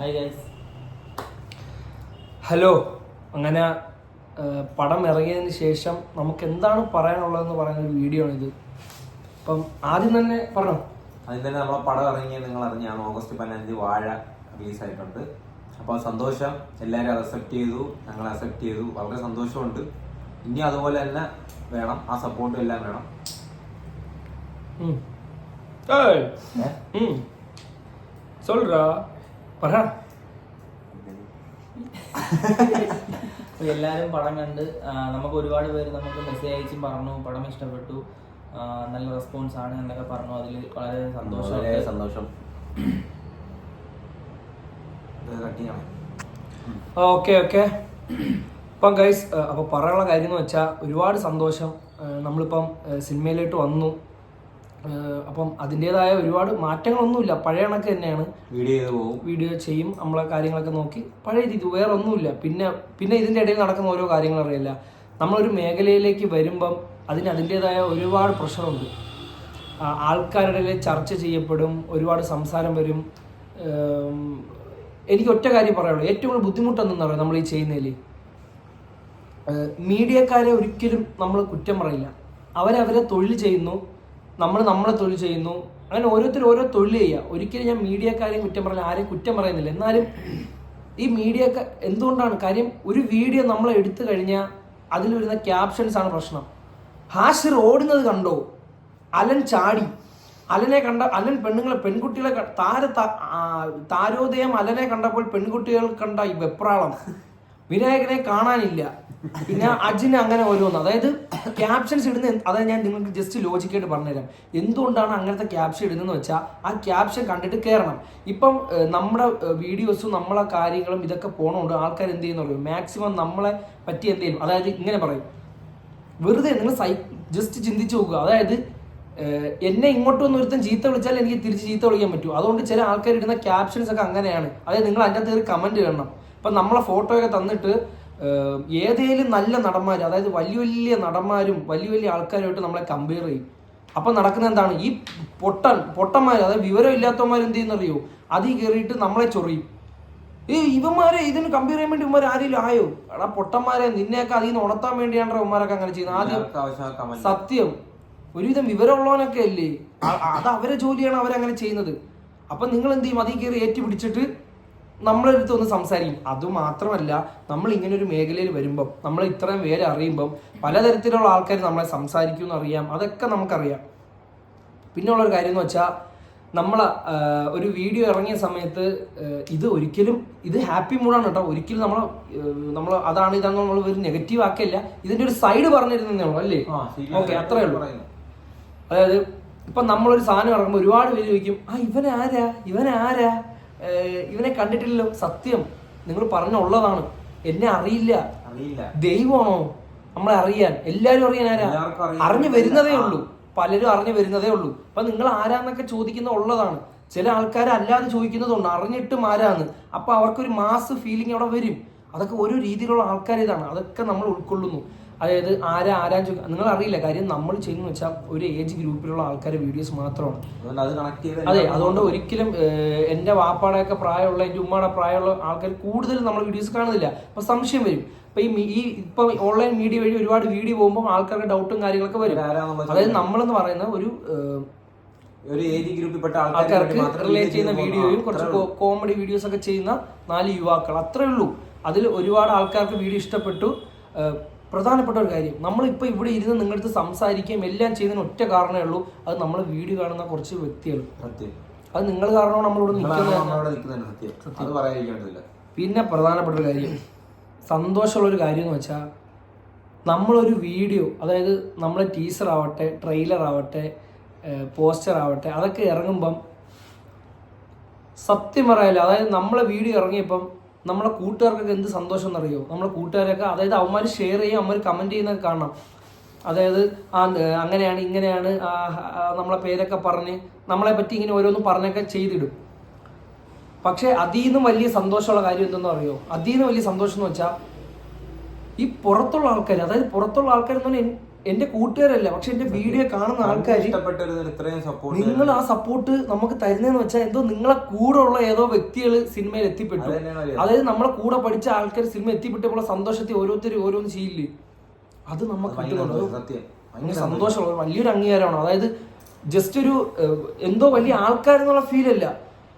Hi guys hello അങ്ങനെ ആ, പടം ഇറങ്ങിയതിന് ശേഷം നമുക്ക് എന്താണ് പറയാനുള്ളതെന്ന് പറയുന്ന ഒരു വീഡിയോ ആണ് ഇത് അപ്പം ആദ്യം തന്നെ പറഞ്ഞോ അതിൽ തന്നെ നമ്മളെ പടം ഇറങ്ങിയ നിങ്ങൾ അറിഞ്ഞാണ് ഓഗസ്റ്റ് പതിനഞ്ച് വാഴ റിലീസ് ആയിട്ടുണ്ട് അപ്പോൾ സന്തോഷം എല്ലാവരും അക്സെപ്റ്റ് ചെയ്തു ഞങ്ങൾ അക്സെപ്റ്റ് ചെയ്തു വളരെ സന്തോഷമുണ്ട് ഇനി അതുപോലെ തന്നെ വേണം ആ സപ്പോർട്ടും എല്ലാം വേണം ഉം. ഏയ്. ഉം. சொல்றா പറ. എല്ലാവരും പടം കണ്ട് നമുക്ക് ഒരുപാട് പേര് നമുക്ക് മെസ്സേജ് അയച്ചും പറഞ്ഞു പടം ഇഷ്ടപ്പെട്ടു. നല്ല റെസ്പോൺസ് ആണ് എന്നൊക്കെ പറഞ്ഞു. അതിൽ വളരെ വളരെ സന്തോഷം. സന്തോഷം ഓക്കെ ഓക്കെ. അപ്പം ഗൈസ് അപ്പോൾ പറയാനുള്ള കാര്യം എന്ന് വെച്ചാൽ ഒരുപാട് സന്തോഷം. നമ്മളിപ്പം സിനിമയിലോട്ട് വന്നു. അപ്പം അതിന്റെതായ ഒരുപാട് മാറ്റങ്ങളൊന്നുമില്ല. പഴയ കണക്ക് തന്നെയാണ്. വീഡിയോ ചെയ്ത് പോകും വീഡിയോ ചെയ്യും നമ്മളെ കാര്യങ്ങളൊക്കെ നോക്കി. പഴയ രീതി വേറെ ഒന്നുമില്ല പിന്നെ പിന്നെ ഇതിന്റെ ഇടയിൽ നടക്കുന്ന ഓരോ കാര്യങ്ങൾ അറിയില്ല. നമ്മളൊരു മേഖലയിലേക്ക് വരുമ്പം അതിന് അതിന്റെതായ ഒരുപാട് പ്രഷറുണ്ട് ആൾക്കാരുടെ ചർച്ച ചെയ്യപ്പെടും ഒരുപാട് സംസാരം വരും. എനിക്ക് ഒറ്റ കാര്യം പറയുള്ളൂ ഏറ്റവും കൂടുതൽ ബുദ്ധിമുട്ടൊന്നും പറയാം നമ്മൾ ഈ ചെയ്യുന്നതിൽ? മീഡിയക്കാരെ ഒരിക്കലും നമ്മൾ കുറ്റം പറയില്ല. അവരവരെ തൊഴിൽ ചെയ്യുന്നു. നമ്മൾ നമ്മളെ തൊഴിൽ ചെയ്യുന്നു. അങ്ങനെ ഓരോരുത്തർ ഓരോ തൊഴിൽ ചെയ്യുക ഒരിക്കലും ഞാൻ മീഡിയക്കാരെയും കുറ്റം പറയില്ല ആരെയും കുറ്റം പറയുന്നില്ല. എന്നാലും ഈ മീഡിയ എന്തുകൊണ്ടാണ്? കാര്യം ഒരു വീഡിയോ നമ്മൾ എടുത്തു കഴിഞ്ഞാൽ അതിൽ വരുന്ന ക്യാപ്ഷൻസ് ആണ് പ്രശ്നം. ഹാഷിർ ഓടുന്നത് കണ്ടോ? അലൻ ചാടി. അലനെ കണ്ട അലൻ പെണ്ണുങ്ങളെ പെൺകുട്ടികളെ താര താരോദയം അലനെ കണ്ടപ്പോൾ പെൺകുട്ടികൾ കണ്ട ഈ വെപ്രാളം. വിനായകനെ കാണാനില്ല. പിന്നെ അജിന് അങ്ങനെ ഓരോന്ന്. അതായത് ക്യാപ്ഷൻസ് ഇടുന്ന അതായത് ഞാൻ നിങ്ങൾക്ക് ജസ്റ്റ് ലോജിക്കായിട്ട് പറഞ്ഞുതരാം. എന്തുകൊണ്ടാണ് അങ്ങനത്തെ ക്യാപ്ഷൻ ഇടുന്നതെന്ന് വെച്ചാൽ ആ ക്യാപ്ഷൻ കണ്ടിട്ട് കയറണം ഇപ്പം നമ്മുടെ വീഡിയോസും നമ്മളെ കാര്യങ്ങളും ഇതൊക്കെ പോണോണ്ട് ആൾക്കാർ എന്ത് ചെയ്യുന്ന പറയും മാക്സിമം നമ്മളെ പറ്റി എന്ത് ചെയ്യും അതായത് ഇങ്ങനെ പറയും. വെറുതെ നിങ്ങൾ സൈ ജസ്റ്റ് ചിന്തിച്ചു നോക്കുക. അതായത് എന്നെ ഇങ്ങോട്ട് വന്ന് ഒരുത്തൻ ചീത്ത വിളിച്ചാൽ എനിക്ക് തിരിച്ച് ചീത്ത വിളിക്കാൻ പറ്റും. അതുകൊണ്ട് ചില ആൾക്കാർ ഇടുന്ന ക്യാപ്ഷൻസ് ഒക്കെ അങ്ങനെയാണ്. അതായത് നിങ്ങൾ അതിന്റെ അകത്ത് കമന്റ് ഇടണം. ഇപ്പം നമ്മളെ ഫോട്ടോയൊക്കെ തന്നിട്ട് ഏതേലും നല്ല നടന്മാർ അതായത് വലിയ വലിയ നടന്മാരും വലിയ വലിയ ആൾക്കാരുമായിട്ട് നമ്മളെ കമ്പയർ ചെയ്യും. അപ്പം നടക്കുന്ന എന്താണ്? ഈ പൊട്ടൻ പൊട്ടന്മാർ അതായത് വിവരം ഇല്ലാത്തവന്മാർ എന്ത് ചെയ്യുന്നറിയോ? അതിൽ കയറിയിട്ട് നമ്മളെ ചൊറിയും. ഈ ഇവന്മാരെ ഇതിന് കമ്പയർ ചെയ്യാൻ വേണ്ടി ഇവന്മാർ ആരെങ്കിലും ആയോ? എടാ പൊട്ടന്മാരെ നിന്നെയൊക്കെ അതിൽ നിന്ന് ഉണർത്താൻ വേണ്ടിയാണ് ഇവന്മാരൊക്കെ അങ്ങനെ ചെയ്യുന്നത്. ആദ്യം സത്യം. ഒരുവിധം വിവരമുള്ളവനൊക്കെ അല്ലേ? അത് അവരെ ജോലിയാണ് അവരങ്ങനെ ചെയ്യുന്നത്. അപ്പൊ നിങ്ങൾ എന്ത് ചെയ്യും? അതിൽ കയറി ഏറ്റു പിടിച്ചിട്ട് നമ്മളെ അടുത്ത് ഒന്ന് സംസാരിക്കും അതുമാത്രമല്ല നമ്മൾ ഇങ്ങനെ ഒരു മേഖലയിൽ വരുമ്പം നമ്മൾ ഇത്രയും പേര് അറിയുമ്പം പലതരത്തിലുള്ള ആൾക്കാർ നമ്മളെ സംസാരിക്കും എന്നറിയാം അതൊക്കെ നമുക്കറിയാം. പിന്നെയുള്ള ഒരു കാര്യം എന്ന് വെച്ചാൽ നമ്മൾ ഒരു വീഡിയോ ഇറങ്ങിയ സമയത്ത് ഇത് ഒരിക്കലും ഇത് ഹാപ്പി മൂഡാണ് കേട്ടോ. ഒരിക്കലും നമ്മൾ നമ്മൾ അതാണ് ഇതാണ് നമ്മൾ ഒരു നെഗറ്റീവ് ആക്കില്ല. ഇതിന്റെ ഒരു സൈഡ് പറഞ്ഞിരുന്നേ ഉള്ളൂ അല്ലേ? ഓക്കെ അത്രയേ അത്രേ ഉള്ളൂ. അതായത് ഇപ്പൊ നമ്മളൊരു സാധനം ഇറങ്ങുമ്പോൾ ഒരുപാട് പേര് ചോദിക്കും ആ ഇവൻ ആരാ ഇവൻ ആരാ ഇവനെ കണ്ടിട്ടില്ലല്ലോ. സത്യം. നിങ്ങൾ പറഞ്ഞുള്ളതാണ്. എന്നെ അറിയില്ല. അറിയില്ല. ദൈവമാണോ നമ്മളെ അറിയാൻ? എല്ലാരും അറിയാൻ ആരാ? അറിഞ്ഞു വരുന്നതേ ഉള്ളൂ. പലരും അറിഞ്ഞു വരുന്നതേ ഉള്ളൂ. അപ്പൊ നിങ്ങൾ ആരാന്നൊക്കെ ചോദിക്കുന്ന ഉള്ളതാണ്. ചില ആൾക്കാർ അല്ലാതെ ചോദിക്കുന്നതുണ്ട് അറിഞ്ഞിട്ടും ആരാന്ന്. അപ്പൊ അവർക്കൊരു മാസ് ഫീലിംഗ് അവിടെ വരും. അതൊക്കെ ഒരു രീതിയിലുള്ള ആൾക്കാർ ഇതാണ് അതൊക്കെ നമ്മൾ ഉൾക്കൊള്ളുന്നു. അതായത് ആരാ ആരാ ചോദിക്കുക നിങ്ങൾ അറിയില്ല കാര്യം നമ്മൾ ചെയ്യുന്ന വെച്ചാൽ ഒരു ഏജ് ഗ്രൂപ്പിലുള്ള ആൾക്കാരെ വീഡിയോസ് മാത്രമാണ്. അത് അതുകൊണ്ട് ഒരിക്കലും എന്റെ എന്റെ വാപ്പാടെയൊക്കെ പ്രായമുള്ള എന്റെ ഉമ്മയുടെ പ്രായമുള്ള ആൾക്കാർ കൂടുതൽ നമ്മൾ വീഡിയോസ് കാണുന്നില്ല. അപ്പൊ സംശയം വരും. ഇപ്പൊ ഈ ഇപ്പൊ ഓൺലൈൻ മീഡിയ വഴി ഒരുപാട് വീഡിയോ പോകുമ്പോൾ ആൾക്കാർക്ക് ഡൗട്ടും കാര്യങ്ങളൊക്കെ വരും. അതായത് നമ്മളെന്ന് പറയുന്ന ഒരു ഒരു ഏജ് ഗ്രൂപ്പിൽപ്പെട്ട ആൾക്കാർക്ക് റിലേറ്റ് ചെയ്യുന്ന വീഡിയോയും കുറച്ച് കോമഡി വീഡിയോസ് ഒക്കെ ചെയ്യുന്ന നാല് യുവാക്കൾ. അത്രേ ഉള്ളൂ. അതിൽ ഒരുപാട് ആൾക്കാർക്ക് വീഡിയോ ഇഷ്ടപ്പെട്ടു. പ്രധാനപ്പെട്ട ഒരു കാര്യം നമ്മളിപ്പോൾ ഇവിടെ ഇരുന്ന് നിങ്ങളുടെ അടുത്ത് സംസാരിക്കുകയും എല്ലാം ചെയ്യുന്നതിന് ഒറ്റ കാരണമേ ഉള്ളൂ. അത് നമ്മൾ വീഡിയോ കാണുന്ന കുറച്ച് വ്യക്തികൾ അത് നിങ്ങൾ കാരണമാണ് നമ്മളിവിടെ നിൽക്കുന്നത്. പിന്നെ പ്രധാനപ്പെട്ട ഒരു കാര്യം സന്തോഷമുള്ള ഒരു കാര്യം എന്ന് വെച്ചാൽ നമ്മളൊരു വീഡിയോ അതായത് നമ്മളെ ടീസർ ആവട്ടെ ട്രെയിലർ ആവട്ടെ പോസ്റ്റർ ആവട്ടെ അതൊക്കെ ഇറങ്ങുമ്പം സത്യം പറയാല്ല അതായത് നമ്മളെ വീഡിയോ ഇറങ്ങിയപ്പം നമ്മളെ കൂട്ടുകാർക്കൊക്കെ എന്ത് സന്തോഷം എന്നറിയോ നമ്മളെ കൂട്ടുകാരൊക്കെ അതായത് അവന്മാർ ഷെയർ ചെയ്യും അവന്മാർ കമന്റ് ചെയ്യുന്നൊക്കെ കാണണം. അതായത് ആ അങ്ങനെയാണ് ഇങ്ങനെയാണ് നമ്മളെ പേരൊക്കെ പറഞ്ഞ് നമ്മളെ പറ്റി ഇങ്ങനെ ഓരോന്ന് പറഞ്ഞൊക്കെ ചെയ്തിടും. പക്ഷെ അതിൽ നിന്നും വലിയ സന്തോഷമുള്ള കാര്യം എന്തെന്ന് അറിയോ അതിൽ നിന്ന് വലിയ സന്തോഷം എന്ന് വെച്ചാൽ ഈ പുറത്തുള്ള ആൾക്കാർ അതായത് പുറത്തുള്ള ആൾക്കാർ എന്ന് പറഞ്ഞാൽ എന്റെ കൂട്ടുകാരല്ല പക്ഷെ എന്റെ വീഡിയോ കാണുന്ന ആൾക്കാർ നിങ്ങൾ ആ സപ്പോർട്ട് നമുക്ക് തരുന്നതെന്ന് വെച്ചാൽ എന്തോ നിങ്ങളെ കൂടെ ഉള്ള ഏതോ വ്യക്തികൾ സിനിമയിൽ എത്തിപ്പെട്ടു. അതായത് നമ്മളെ കൂടെ പഠിച്ച ആൾക്കാർ സിനിമ എത്തിപ്പെട്ടപ്പോൾ സന്തോഷത്തിൽ ഓരോരുത്തരും ഓരോന്ന് ചെയ്യില്ലേ? അത് നമുക്ക് ഭയങ്കര സന്തോഷമുള്ള വലിയൊരു അംഗീകാരമാണ്. അതായത് ജസ്റ്റ് ഒരു എന്തോ വലിയ ആൾക്കാരെന്നുള്ള ഫീൽ അല്ല.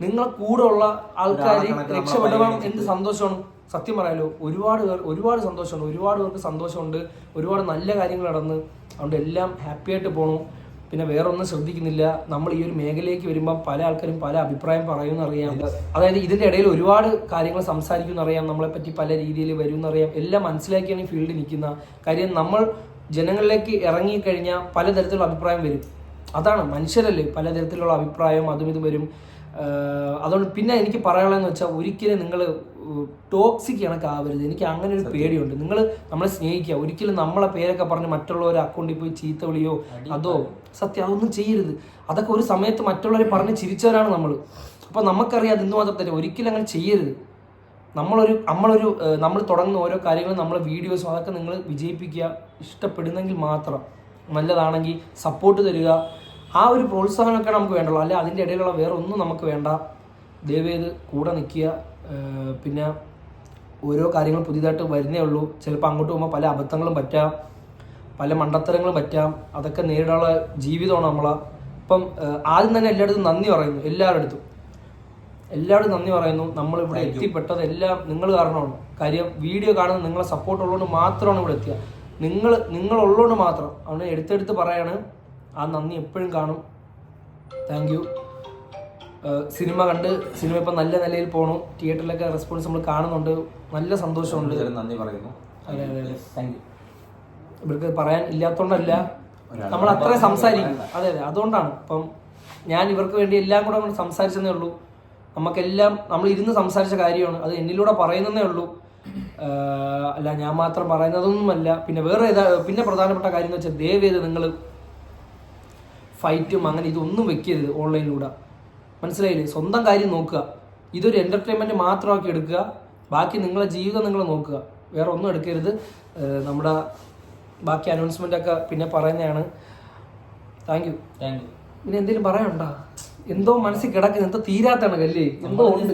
നിങ്ങളെ കൂടെ ഉള്ള ആൾക്കാർ രക്ഷപ്പെടണം എന്ത് സന്തോഷമാണ്? സത്യം പറയാലോ ഒരുപാട് പേർ ഒരുപാട് സന്തോഷമുണ്ട് ഒരുപാട് പേർക്ക് സന്തോഷമുണ്ട് ഒരുപാട് നല്ല കാര്യങ്ങൾ നടന്ന് അതുകൊണ്ട് എല്ലാം ഹാപ്പി ആയിട്ട് പോകണം പിന്നെ വേറൊന്നും ശ്രദ്ധിക്കുന്നില്ല. നമ്മൾ ഈ ഒരു മേഖലയിലേക്ക് വരുമ്പോൾ പല ആൾക്കാരും പല അഭിപ്രായം പറയുമെന്നറിയാം. അതായത് ഇതിന്റെ ഇടയിൽ ഒരുപാട് കാര്യങ്ങൾ സംസാരിക്കുമെന്നറിയാം നമ്മളെ പറ്റി പല രീതിയിൽ വരും വരുമെന്നറിയാം. എല്ലാം മനസ്സിലാക്കിയാണ് ഈ ഫീൽഡിൽ നിൽക്കുന്ന. കാര്യം നമ്മൾ ജനങ്ങളിലേക്ക് ഇറങ്ങി ഇറങ്ങിക്കഴിഞ്ഞാൽ പലതരത്തിലുള്ള അഭിപ്രായം വരും. അതാണ് മനുഷ്യരല്ലേ പലതരത്തിലുള്ള അഭിപ്രായം അതും ഇതും വരും. അതുകൊണ്ട് പിന്നെ എനിക്ക് പറയാനുള്ളതെന്ന് വെച്ചാൽ ഒരിക്കലും നിങ്ങൾ ടോക്സിക് കണക്കാവരുത് എനിക്ക് അങ്ങനെ ഒരു പേടിയുണ്ട്. നിങ്ങൾ നമ്മളെ സ്നേഹിക്കുക. ഒരിക്കലും നമ്മളെ പേരൊക്കെ പറഞ്ഞ് മറ്റുള്ളവരെ അക്കൗണ്ടിൽ പോയി ചീത്ത വിളിയോ അതോ സത്യം അതൊന്നും ചെയ്യരുത്. അതൊക്കെ ഒരു സമയത്ത് മറ്റുള്ളവരെ പറഞ്ഞ് ചിരിച്ചവരാണ് നമ്മൾ അപ്പോൾ നമുക്കറിയാം അത് മാത്രം തന്നെ ഒരിക്കലും അങ്ങനെ ചെയ്യരുത്. നമ്മളൊരു നമ്മളൊരു നമ്മൾ തുടങ്ങുന്ന ഓരോ കാര്യങ്ങളും നമ്മളെ വീഡിയോസും അതൊക്കെ നിങ്ങൾ വിജയിപ്പിക്കുക ഇഷ്ടപ്പെടുന്നെങ്കിൽ മാത്രം. നല്ലതാണെങ്കിൽ സപ്പോർട്ട് തരിക. ആ ഒരു പ്രോത്സാഹനമൊക്കെ നമുക്ക് വേണ്ടുള്ളൂ. അല്ലെ അതിന്റെ ഇടയിലുള്ള വേറെ ഒന്നും നമുക്ക് വേണ്ട. ദയവേത് കൂടെ നിൽക്കുക. പിന്നെ ഓരോ കാര്യങ്ങൾ പുതിയതായിട്ട് വരുന്നേ ഉള്ളൂ. ചിലപ്പോൾ അങ്ങോട്ട് പോകുമ്പോൾ പല അബദ്ധങ്ങളും പറ്റാം. പല മണ്ടത്തരങ്ങളും പറ്റാം. അതൊക്കെ നേരിടാനുള്ള ജീവിതമാണ് നമ്മളെ. ഇപ്പം ആദ്യം തന്നെ എല്ലായിടത്തും നന്ദി പറയുന്നു. എല്ലാവരുടെ അടുത്തും. എല്ലാവരും നന്ദി പറയുന്നു. നമ്മൾ ഇവിടെ എത്തിപ്പെട്ടത് എല്ലാം നിങ്ങൾ കാരണമാണ്. കാര്യം വീഡിയോ കാണുന്ന നിങ്ങളെ സപ്പോർട്ട് ഉള്ളതുകൊണ്ട് മാത്രമാണ് ഇവിടെ എത്തിയത് നിങ്ങൾ നിങ്ങളുള്ളതുകൊണ്ട് മാത്രം. അവിടെ എടുത്തെടുത്ത് പറയാണ്. ആ നന്ദി എപ്പോഴും കാണും. താങ്ക് യു സിനിമ കണ്ട് സിനിമ ഇപ്പം നല്ല നിലയിൽ പോകണം തിയേറ്ററിലൊക്കെ റെസ്പോൺസ് നമ്മൾ കാണുന്നുണ്ട്. നല്ല സന്തോഷമുണ്ട്. നന്ദി പറയുന്നു. അതെ അതെ അതെ. താങ്ക് യു ഇവർക്ക് പറയാൻ ഇല്ലാത്തതുകൊണ്ടല്ല നമ്മൾ അത്രയും സംസാരിക്കും. അതെ അതെ. അതുകൊണ്ടാണ് ഇപ്പം ഞാൻ ഇവർക്ക് വേണ്ടി എല്ലാം കൂടെ നമ്മൾ സംസാരിച്ചതേ ഉള്ളൂ. നമുക്കെല്ലാം നമ്മൾ ഇരുന്ന് സംസാരിച്ച കാര്യമാണ്. അത് എന്നിലൂടെ പറയുന്നതേ ഉള്ളൂ. അല്ല ഞാൻ മാത്രം പറയുന്നതൊന്നുമല്ല. പിന്നെ വേറെ ഏതാ പിന്നെ പ്രധാനപ്പെട്ട കാര്യം എന്ന് വെച്ചാൽ ദയവേത് നിങ്ങൾ ഫൈറ്റും അങ്ങനെ ഇതൊന്നും വെക്കരുത് ഓൺലൈനിലൂടെ. മനസ്സിലായില്ലേ? സ്വന്തം കാര്യം നോക്കുക. ഇതൊരു എന്റർടൈൻമെന്റ് മാത്രമാക്കി എടുക്കുക. ബാക്കി നിങ്ങളെ ജീവിതം നിങ്ങൾ നോക്കുക. വേറെ ഒന്നും എടുക്കരുത്. നമ്മുടെ ബാക്കി അനൗൺസ്മെന്റ് ഒക്കെ പിന്നെ പറയുന്നതാണ്. താങ്ക് യു താങ്ക് യു പിന്നെ എന്തെങ്കിലും പറയാനുണ്ടോ? എന്തോ മനസ്സിൽ കിടക്കുന്നത് എന്തോ തീരാത്താണ് കല്ലേ. എന്തോ ഉണ്ട്.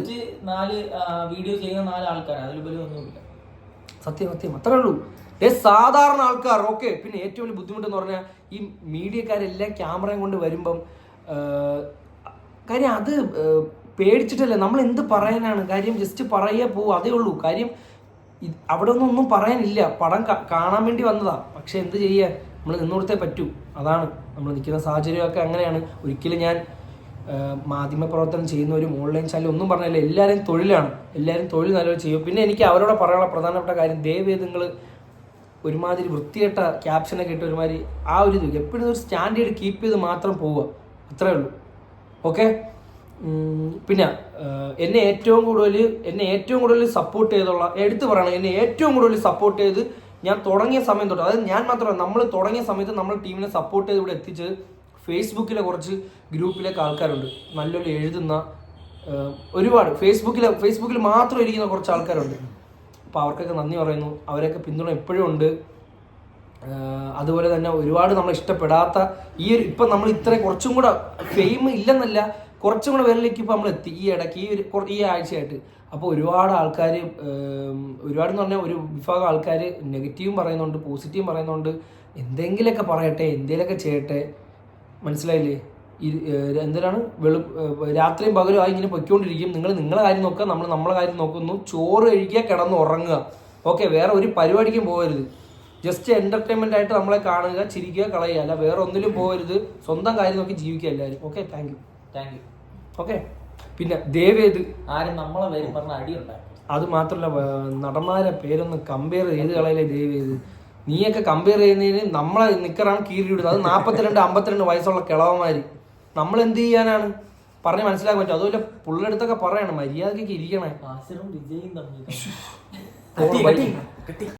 നാല് വീഡിയോ ചെയ്യുന്ന നാല് ആൾക്കാരാണ് അതിലുപരി ഒന്നുമില്ല. സത്യം സത്യം. അത്രേ ഉള്ളൂ. ഏ സാധാരണ ആൾക്കാർ ഓക്കെ പിന്നെ ഏറ്റവും വലിയ ബുദ്ധിമുട്ടെന്ന് പറഞ്ഞാൽ ഈ മീഡിയക്കാരെല്ലാം ക്യാമറയും കൊണ്ട് വരുമ്പം കാര്യം അത് പേടിച്ചിട്ടല്ലേ? നമ്മൾ എന്ത് പറയാനാണ്? കാര്യം ജസ്റ്റ് പറയുക പോവും അതേ ഉള്ളൂ. കാര്യം അവിടെ ഒന്നും ഒന്നും പറയാനില്ല. പടം കാണാൻ വേണ്ടി വന്നതാ. പക്ഷെ എന്ത് ചെയ്യുക നമ്മൾ നിന്നോടത്തേ പറ്റൂ. അതാണ് നമ്മൾ നിൽക്കുന്ന സാഹചര്യമൊക്കെ അങ്ങനെയാണ്. ഒരിക്കലും ഞാൻ മാധ്യമ പ്രവർത്തനം ചെയ്യുന്നവരും ഓൺലൈൻ ചാനൽ ഒന്നും പറഞ്ഞില്ല. എല്ലാവരും തൊഴിലാണ്. എല്ലാവരും തൊഴിൽ നല്ലവർ ചെയ്യും. പിന്നെ എനിക്ക് അവരോട് പറയാനുള്ള പ്രധാനപ്പെട്ട കാര്യം ദേവേദങ്ങൾ ഒരുമാതിരി വൃത്തികെട്ട ക്യാപ്ഷനൊക്കെ ഇട്ട് ഒരുമാതിരി ആ ഒരു ഇത്. എപ്പോഴും ഒരു സ്റ്റാൻഡേർഡ് കീപ്പ് ചെയ്ത് മാത്രം പോവുക. അത്രേ ഉള്ളൂ. ഓക്കെ പിന്നെ എന്നെ ഏറ്റവും കൂടുതൽ എന്നെ ഏറ്റവും കൂടുതൽ സപ്പോർട്ട് ചെയ്തുള്ള എടുത്തു പറയണം എന്നെ ഏറ്റവും കൂടുതൽ സപ്പോർട്ട് ചെയ്ത് ഞാൻ തുടങ്ങിയ സമയം തൊട്ട് അതായത് ഞാൻ മാത്രമല്ല നമ്മൾ തുടങ്ങിയ സമയത്ത് നമ്മൾ ടീമിനെ സപ്പോർട്ട് ചെയ്ത് ഇവിടെ എത്തിച്ചത് ഫേസ്ബുക്കിലെ കുറച്ച് ഗ്രൂപ്പിലേക്ക് ആൾക്കാരുണ്ട്. നല്ലൊരു എഴുതുന്ന ഒരുപാട്. ഫേസ്ബുക്കിൽ ഫേസ്ബുക്കിൽ മാത്രം ഇരിക്കുന്ന കുറച്ച് ആൾക്കാരുണ്ട്. അപ്പോൾ അവർക്കൊക്കെ നന്ദി പറയുന്നു. അവരൊക്കെ പിന്തുണ എപ്പോഴും ഉണ്ട്. അതുപോലെ തന്നെ ഒരുപാട് നമ്മൾ ഇഷ്ടപ്പെടാത്ത ഈ ഒരു ഇപ്പം നമ്മൾ ഇത്ര കുറച്ചും കൂടെ ഫെയിം ഇല്ലെന്നല്ല കുറച്ചും കൂടെ വരലേക്ക് ഇപ്പോൾ നമ്മൾ എത്തി. ഈ ഇടയ്ക്ക് ഈ ഒരു ഈ ആഴ്ചയായിട്ട്. അപ്പോൾ ഒരുപാട് ആൾക്കാർ ഒരുപാട് എന്ന് പറഞ്ഞാൽ ഒരു വിഭാഗം ആൾക്കാർ നെഗറ്റീവും പറയുന്നുണ്ട് പോസിറ്റീവും പറയുന്നുണ്ട്. എന്തെങ്കിലുമൊക്കെ പറയട്ടെ എന്തെങ്കിലുമൊക്കെ ചെയ്യട്ടെ. മനസ്സിലായില്ലേ? എന്തിനാണ്? വെളു രാത്രിയും പകലും ആയി ഇങ്ങനെ പൊയ്ക്കൊണ്ടിരിക്കും. നിങ്ങൾ നിങ്ങളെ കാര്യം നോക്കുക നമ്മൾ നമ്മളെ കാര്യം നോക്കുന്നു. ചോറ് കഴിക്കുക കിടന്ന് ഉറങ്ങുക. ഓക്കെ വേറെ ഒരു പരിപാടിക്കും പോകരുത്. ജസ്റ്റ് എന്റർടൈൻമെന്റ് ആയിട്ട് നമ്മളെ കാണുക ചിരിക്കുക കളയുക. അല്ല വേറെ ഒന്നിലും പോകരുത്. സ്വന്തം കാര്യം നോക്കി ജീവിക്കുക എല്ലാവരും. Okay thank you thank you okay പിന്നെ ദേവേത് ആരും നമ്മളെ പേര് പറഞ്ഞ അടി ഉണ്ടാക്കും അത് മാത്രമല്ല നടന്മാരെ പേരൊന്ന് കമ്പയർ ചെയ്ത് കളയിലെ ദേവേത് നീയൊക്കെ കമ്പയർ ചെയ്യുന്നതിന് നമ്മളെ നിക്കറാണ് കീറി വിടുന്നത് അത് നാൽപ്പത്തിരണ്ട് അമ്പത്തിരണ്ട് വയസ്സുള്ള കിളവന്മാര്. നമ്മൾ എന്ത് ചെയ്യാനാണ്? പറഞ്ഞ് മനസ്സിലാക്കാൻ പറ്റും. അതുപോലെ പുള്ളടുത്തൊക്കെ പറയണം മര്യാദക്കൊക്കെ ഇരിക്കണേ. ആസിറും വിജയും തമ്മിൽ പറ്റി, പറ്റി.